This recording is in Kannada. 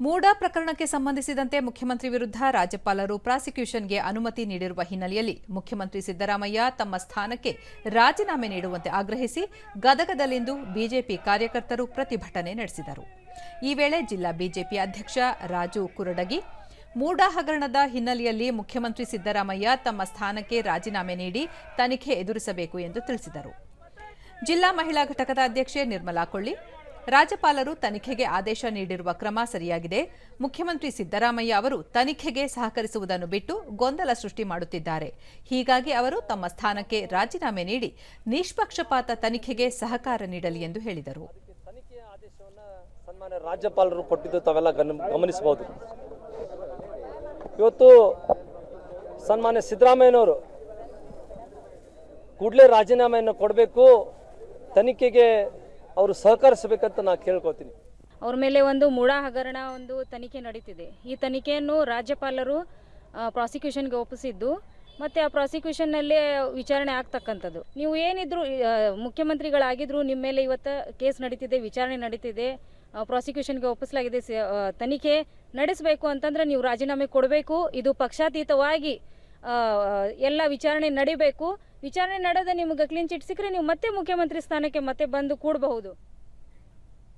ಮೂಡಾ ಪ್ರಕರಣಕ್ಕೆ ಸಂಬಂಧಿಸಿದಂತೆ ಮುಖ್ಯಮಂತ್ರಿ ವಿರುದ್ಧ ರಾಜ್ಯಪಾಲರು ಪ್ರಾಸಿಕ್ಯೂಷನ್ಗೆ ಅನುಮತಿ ನೀಡಿರುವ ಹಿನ್ನೆಲೆಯಲ್ಲಿ ಮುಖ್ಯಮಂತ್ರಿ ಸಿದ್ದರಾಮಯ್ಯ ತಮ್ಮ ಸ್ಥಾನಕ್ಕೆ ರಾಜೀನಾಮೆ ನೀಡುವಂತೆ ಆಗ್ರಹಿಸಿ ಗದಗದಲ್ಲಿಂದು ಬಿಜೆಪಿ ಕಾರ್ಯಕರ್ತರು ಪ್ರತಿಭಟನೆ ನಡೆಸಿದರು. ಈ ವೇಳೆ ಜಿಲ್ಲಾ ಬಿಜೆಪಿ ಅಧ್ಯಕ್ಷ ರಾಜು ಕುರಡಗಿ, ಮೂಡಾ ಹಗರಣದ ಹಿನ್ನೆಲೆಯಲ್ಲಿ ಮುಖ್ಯಮಂತ್ರಿ ಸಿದ್ದರಾಮಯ್ಯ ತಮ್ಮ ಸ್ಥಾನಕ್ಕೆ ರಾಜೀನಾಮೆ ನೀಡಿ ತನಿಖೆ ಎದುರಿಸಬೇಕು ಎಂದು ತಿಳಿಸಿದರು. ಜಿಲ್ಲಾ ಮಹಿಳಾ ಘಟಕದ ಅಧ್ಯಕ್ಷೆ ನಿರ್ಮಲಾ ಕೊಳ್ಳಿ ರಾಜ್ಯಪಾಲರು ತನಿಖೆಗೆ ಆದೇಶ ನೀಡಿರುವ ಕ್ರಮ ಸರಿಯಾಗಿದೆ. ಮುಖ್ಯಮಂತ್ರಿ ಸಿದ್ದರಾಮಯ್ಯ ಅವರು ತನಿಖೆಗೆ ಸಹಕರಿಸುವುದನ್ನು ಬಿಟ್ಟು ಗೊಂದಲ ಸೃಷ್ಟಿ ಮಾಡುತ್ತಿದ್ದಾರೆ. ಹೀಗಾಗಿ ಅವರು ತಮ್ಮ ಸ್ಥಾನಕ್ಕೆ ರಾಜೀನಾಮೆ ನೀಡಿ ನಿಷ್ಪಕ್ಷಪಾತ ತನಿಖೆಗೆ ಸಹಕಾರ ನೀಡಲಿ ಎಂದು ಹೇಳಿದರು. ಸನ್ಮಾನ್ಯ ರಾಜ್ಯಪಾಲರು ಕೊಟ್ಟಿದ್ದು ತಾವೆಲ್ಲ ಗಮನಿಸಬಹುದು. ಇವತ್ತು ಸನ್ಮಾನ್ಯ ಸಿದ್ದರಾಮಯ್ಯನವರು ಕೂಡಲೇ ರಾಜೀನಾಮೆಯನ್ನು ಕೊಡಬೇಕು, ತನಿಖೆಗೆ ಅವರು ಸಹಕರಿಸಬೇಕಂತ ನಾನು ಕೇಳ್ಕೊತೀನಿ. ಅವ್ರ ಮೇಲೆ ಒಂದು ಮೂಢ ಹಗರಣ, ಒಂದು ತನಿಖೆ ನಡೀತಿದೆ. ಈ ತನಿಖೆಯನ್ನು ರಾಜ್ಯಪಾಲರು ಪ್ರಾಸಿಕ್ಯೂಷನ್ಗೆ ಒಪ್ಪಿಸಿದ್ದು ಮತ್ತೆ ಆ ಪ್ರಾಸಿಕ್ಯೂಷನ್ನಲ್ಲೇ ವಿಚಾರಣೆ ಆಗ್ತಕ್ಕಂಥದ್ದು. ನೀವು ಏನಿದ್ರು ಮುಖ್ಯಮಂತ್ರಿಗಳಾಗಿದ್ರು ನಿಮ್ಮ ಮೇಲೆ ಇವತ್ತು ಕೇಸ್ ನಡೀತಿದೆ, ವಿಚಾರಣೆ ನಡೀತಿದೆ ಪ್ರಾಸಿಕ್ಯೂಷನ್ಗೆ ಒಪ್ಪಿಸಲಾಗಿದೆ ತನಿಖೆ ನಡೆಸಬೇಕು ಅಂತಂದ್ರೆ ನೀವು ರಾಜೀನಾಮೆ ಕೊಡಬೇಕು. ಇದು ಪಕ್ಷಾತೀತವಾಗಿ ಎಲ್ಲ ವಿಚಾರಣೆ ನಡಿಬೇಕು. ವಿಚಾರಣೆ ನಡೆದ ನಿಮಗೆ ಕ್ಲೀನ್ ಚಿಟ್ ಸಿಕ್ಕರೆ ನೀವು ಮತ್ತೆ ಮುಖ್ಯಮಂತ್ರಿ ಸ್ಥಾನಕ್ಕೆ ಮತ್ತೆ ಬಂದು ಕೂಡಬಹುದು.